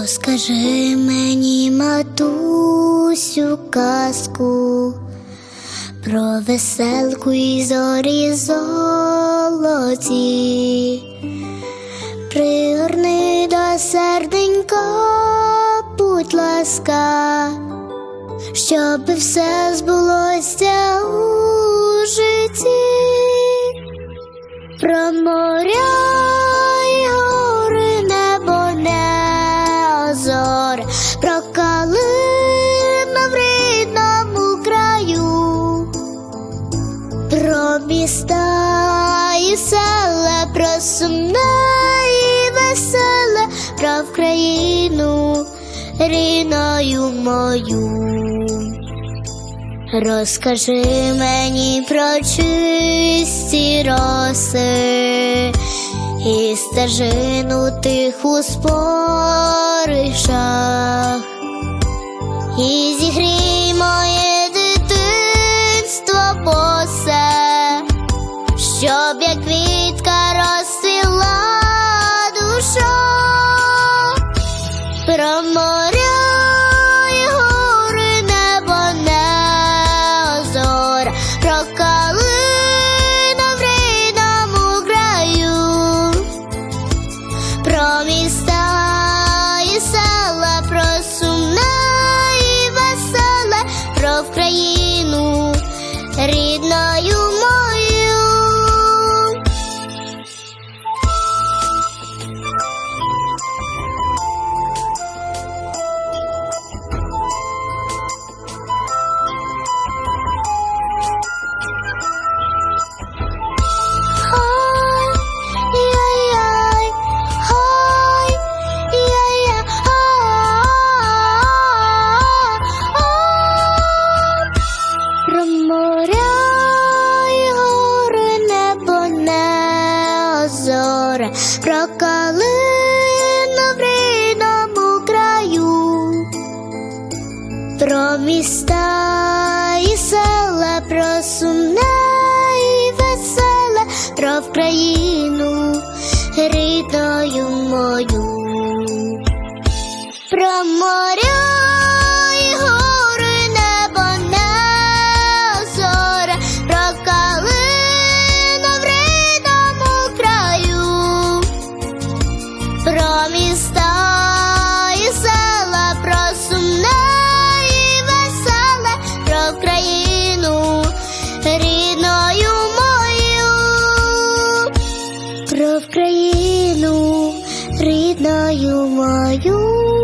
Розкажи мені, матусю, казку про веселку і зорі золоті. Пригорни до серденька, будь ласка, щоб все збулося у житті. Про моря міста і села, про сумне і веселе, про Вкраїну рідною мою. Розкажи мені про чисті роси і стежину тиху споришах, і зігрій щоб як квітка розцвіла душа про моря гори, небо, не озор, про калину в рідному і села, про сумне і веселе, про Вкраїну про калину в рідному краю, про міста і села, про сумне і веселе, про Вкраїну рідною мою. Про моря про міста і села, про сумне веселе, про Вкраїну рідною мою, про Вкраїну рідною мою.